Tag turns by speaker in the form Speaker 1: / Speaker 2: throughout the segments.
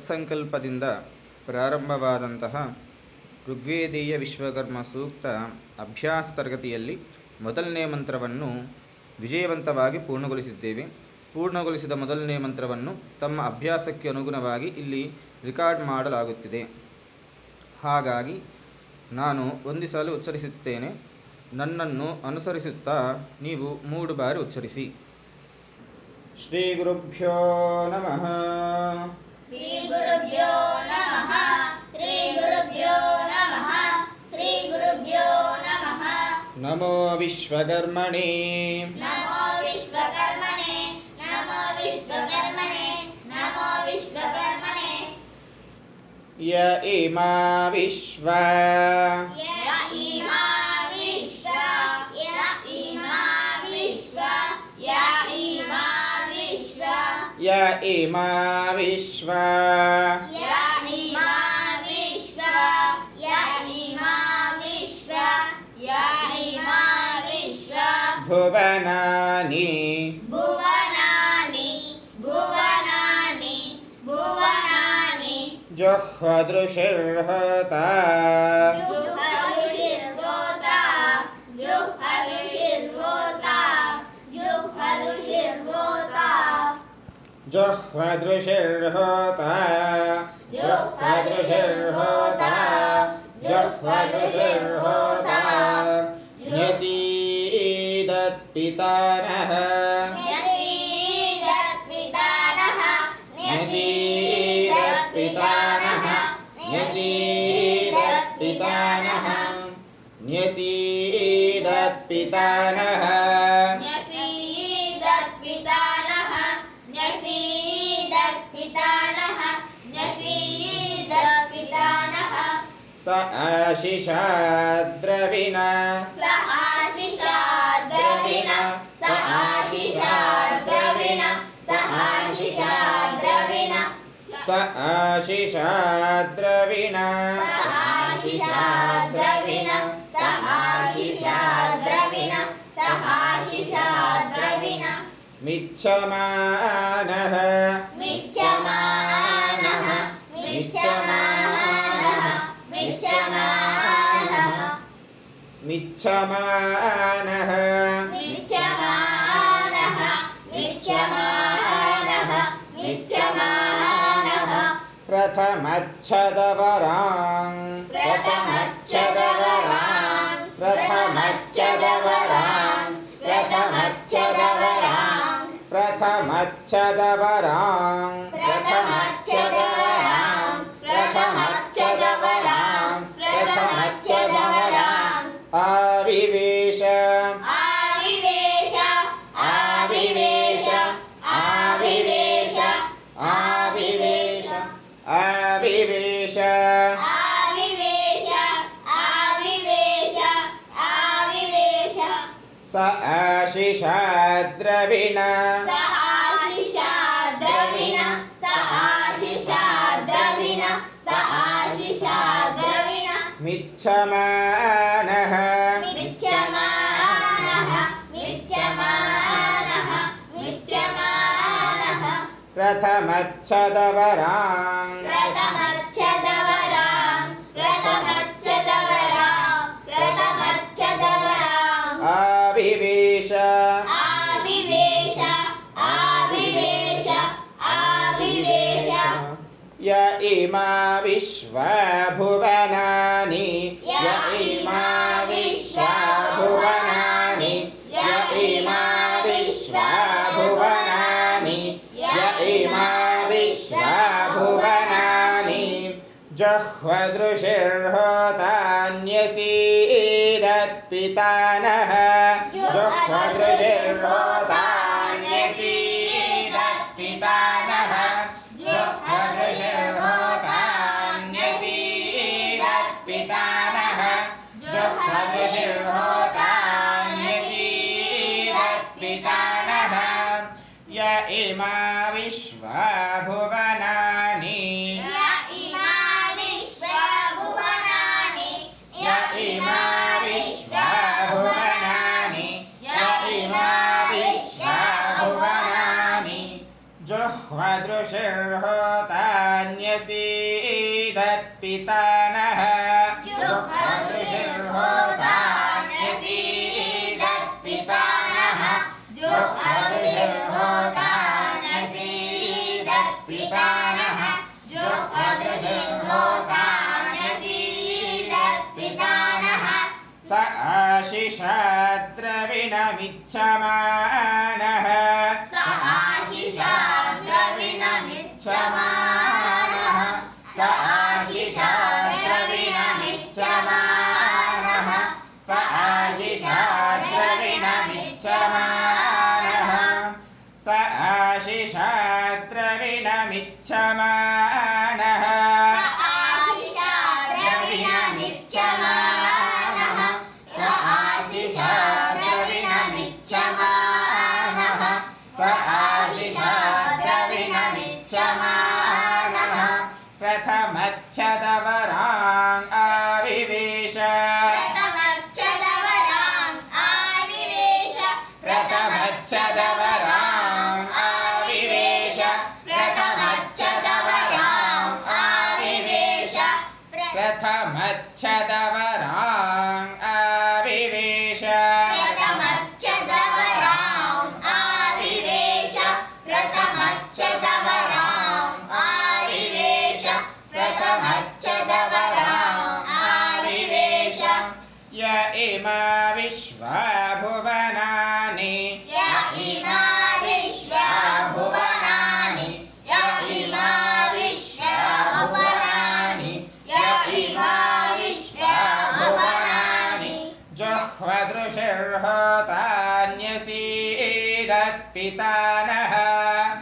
Speaker 1: ಸತ್ಸಂಕಲ್ಪದಿಂದ ಪ್ರಾರಂಭವಾದಂತಹ ಋಗ್ವೇದೀಯ ವಿಶ್ವಕರ್ಮ ಸೂಕ್ತ ಅಭ್ಯಾಸ ತರಗತಿಯಲ್ಲಿ ಮೊದಲನೇ ಮಂತ್ರವನ್ನು ವಿಜಯವಂತವಾಗಿ ಪೂರ್ಣಗೊಳಿಸಿದ್ದೇವೆ. ಪೂರ್ಣಗೊಳಿಸಿದ ಮೊದಲನೇ ಮಂತ್ರವನ್ನು ತಮ್ಮ ಅಭ್ಯಾಸಕ್ಕೆ ಅನುಗುಣವಾಗಿ ಇಲ್ಲಿ ರೆಕಾರ್ಡ್ ಮಾಡಲಾಗುತ್ತಿದೆ. ಹಾಗಾಗಿ ನಾನು ಒಂದಿಸಲು ಉಚ್ಚರಿಸುತ್ತೇನೆ. ನನ್ನನ್ನು ಅನುಸರಿಸುತ್ತಾ ನೀವು ಮೂರು ಬಾರಿ ಉಚ್ಚರಿಸಿ. ಶ್ರೀ ಗುರುಭ್ಯೋ ನಮಃ. ो
Speaker 2: नमः श्रीगुरुव्यो नमः नमो।
Speaker 1: विश्वकर्मणे।
Speaker 2: नमो विश्वकर्मणे नमो विश्वकर्मणे नमो विश्वकर्मणे। य इमा विश्वा। इमाविश्वा। विश्वा इमा विश्व भुवनानि। भुवनानि भुवनानि भुवनानि। जोह्वृशिर्हता जुह
Speaker 1: ऋषिभूता जुह्वदृशिर्होता। जुह्वदृशिर्होता। जुह्वदृशिर्होता।
Speaker 2: न्यसीदत्पितानः न्यसीदत्पितानः
Speaker 1: न्यसीदत्पितानः न्यसीदत्पितानः स आशिषाद्रविण।
Speaker 2: स आशिषाद्रविण स स
Speaker 1: स
Speaker 2: स स स
Speaker 1: मिच्छमानः
Speaker 2: मिच्छमानः। मिच्छमानः मिच्छमानः
Speaker 1: मिच्छमानः। प्रथमच्छदवरां
Speaker 2: प्रथमच्छदवरां
Speaker 1: प्रथमच्छदवरां
Speaker 2: प्रथमच्छदवरां
Speaker 1: प्रथमच्छदवरां
Speaker 2: श
Speaker 1: स
Speaker 2: अशिषद्रविण
Speaker 1: मिच्छमानः।
Speaker 2: प्रथमच्छदवराम्
Speaker 1: य इमा विश्वभुवनानि य इमा विश्वभुवनानि य इमा विश्वभुवनानि य इमा विश्वभुवनानि। जह्दृषिर्होतान्यसि दत्पिता नः जदृषिर्भोतान्यसि य इमा विश्वा भुवनानि।
Speaker 2: य इमा विश्वा भुवनानि।
Speaker 1: य इमा विश्वा भुवनानि। य इमा विश्वा भुवनानि। जुह्वदृशिर्होतान्यसीदत्पितानः
Speaker 2: द्रविणमिच्छमानः स आशिषा द्रविणमिच्छमानः स आशिषा द्रविणमिच्छमानः
Speaker 1: प्रथमच्छदवराङ् आविवेश।
Speaker 2: प्रथमच्छदवराम्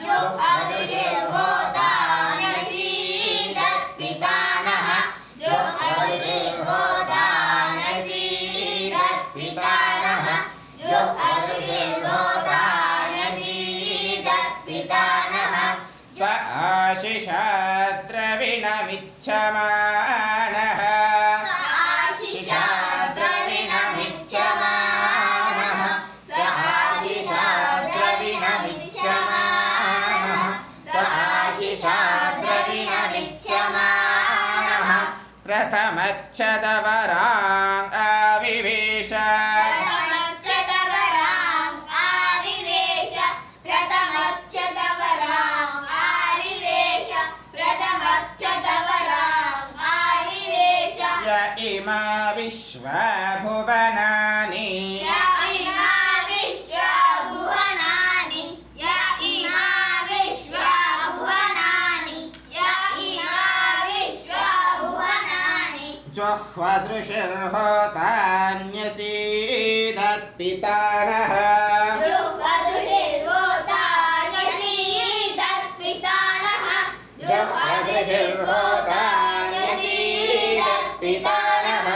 Speaker 1: जुह्वदृशिर्होतान्यसीदत्पितानः
Speaker 2: जुह्वदृशिर्होतान्यसीदत्पितानः
Speaker 1: स आशिषाद्रविणमिच्छमानः
Speaker 2: स
Speaker 1: प्रथमच्छदवराङ् भुवनानि जुह्वदृशिर्होतान्यसीदत्पितानः
Speaker 2: जुह्वदृशिर्होतान्यसीदत्पितानः जुह्वदृशिर्होतान्यसीदत्पितानः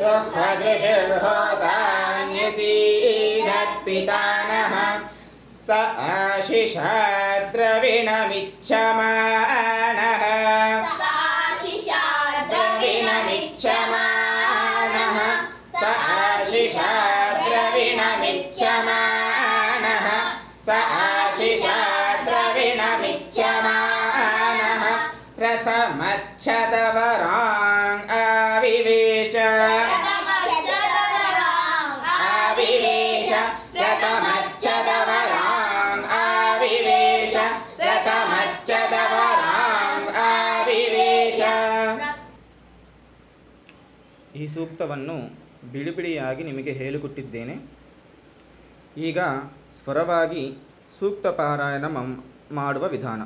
Speaker 1: जुह्वदृशिर्होतान्यसीदत्पितानः स आशिषाद्रविणमिच्छमानः।
Speaker 2: आशिषा
Speaker 1: प्रथमच्छदवराङ् आविवेश
Speaker 2: प्रथमच्छदवराम्
Speaker 1: आविवेश प्रथमच्छदवराङ् आविवेश प्रथमच्छदवराङ् आविवेश
Speaker 3: ಈ ಸೂಕ್ತವನ್ನು ಬಿಡಿ ಬಿಡಿಯಾಗಿ ನಿಮಗೆ ಹೇಳಿಕೊಟ್ಟಿದ್ದೇನೆ ಈಗ ಸ್ವರವಾಗಿ ಸೂಕ್ತ ಪಾರಾಯಣ ಮಂ- ಮಾಡುವ ವಿಧಾನ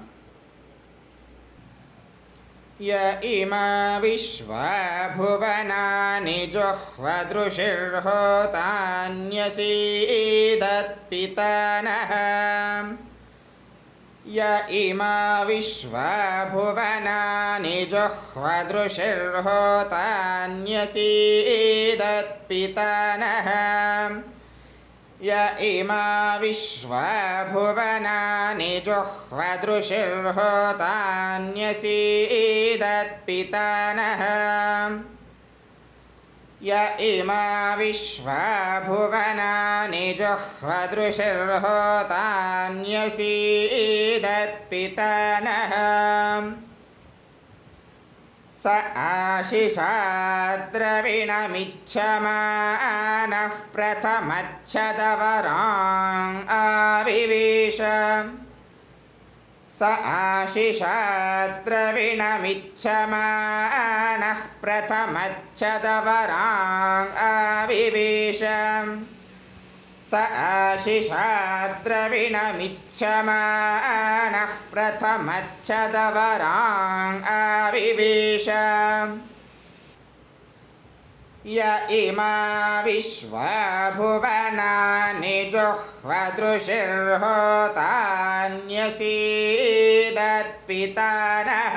Speaker 1: य इमा विश्वा भुवनानि जुह्वदृशिर्होतान्यसीदत्पितानः। य इमा विश्वा भुवनानि जुह्वदृशिर्होतान्यसीदत्पितानः य इमा विश्वा भुवनानि जुह्वदृशिर्होतान्यसीदत्पितानः य इमा विश्वा भुवनानि जुह्वदृशिर्होतान्यसीदत्पितनः स आशिषाद्रविणमिच्छमानः प्रथमच्छदवराङ् आविवेश स आशिषाद्रविणमिच्छमानः प्रथमच्छदवराङ् आविवेश स आशिषाद्रविणमिच्छमानः प्रथमच्छदवराङ् आविवेश य इमा विश्वा भुवनानि जुह्वदृशिर्होतान्यसीदत्पितरः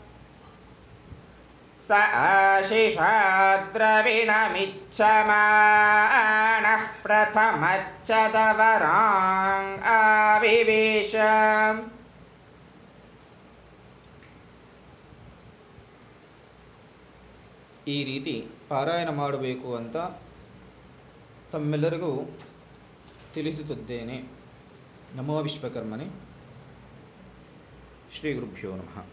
Speaker 1: स आशिषाद्रविणमिच्छमानः प्रथमच्छदवराङ् आविवेश
Speaker 3: ಈ ರೀತಿ ಪಾರಾಯಣ ಮಾಡಬೇಕು ಅಂತ ತಮ್ಮೆಲ್ಲರಿಗೂ ತಿಳಿಸುತ್ತಿದ್ದೇನೆ ನಮೋ ವಿಶ್ವಕರ್ಮನೆ ಶ್ರೀ ಗುರುಭ್ಯೋ ನಮಃ